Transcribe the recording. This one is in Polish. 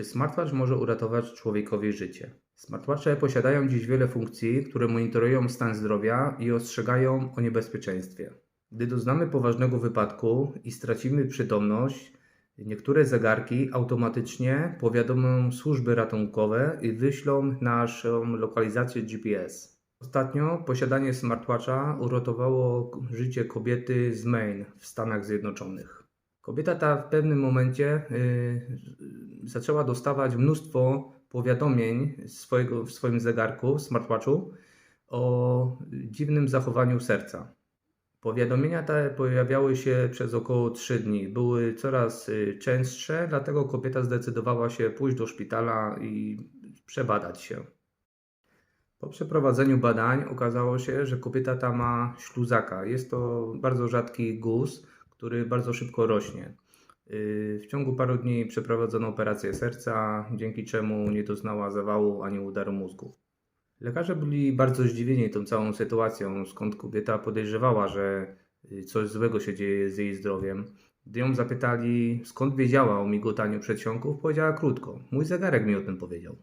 Czy smartwatch może uratować człowiekowi życie? Smartwatche posiadają dziś wiele funkcji, które monitorują stan zdrowia i ostrzegają o niebezpieczeństwie. Gdy doznamy poważnego wypadku i stracimy przytomność, niektóre zegarki automatycznie powiadomią służby ratunkowe i wyślą naszą lokalizację GPS. Ostatnio posiadanie smartwatcha uratowało życie kobiety z Maine w Stanach Zjednoczonych. Kobieta ta w pewnym momencie y, zaczęła dostawać mnóstwo powiadomień swojego, w swoim zegarku, smartwatchu o dziwnym zachowaniu serca. Powiadomienia te pojawiały się przez około 3 dni. Były coraz y, częstsze, dlatego kobieta zdecydowała się pójść do szpitala i przebadać się. Po przeprowadzeniu badań okazało się, że kobieta ta ma śluzaka. Jest to bardzo rzadki guz, który bardzo szybko rośnie. Yy, W ciągu paru dni przeprowadzono operację serca, dzięki czemu nie doznała zawału ani udaru mózgu. Lekarze byli bardzo zdziwieni tą całą sytuacją, skąd kobieta podejrzewała, że y, coś złego się dzieje z jej zdrowiem. Gdy ją zapytali, skąd wiedziała o migotaniu przedsionków, powiedziała krótko: Mój zegarek mi o tym powiedział.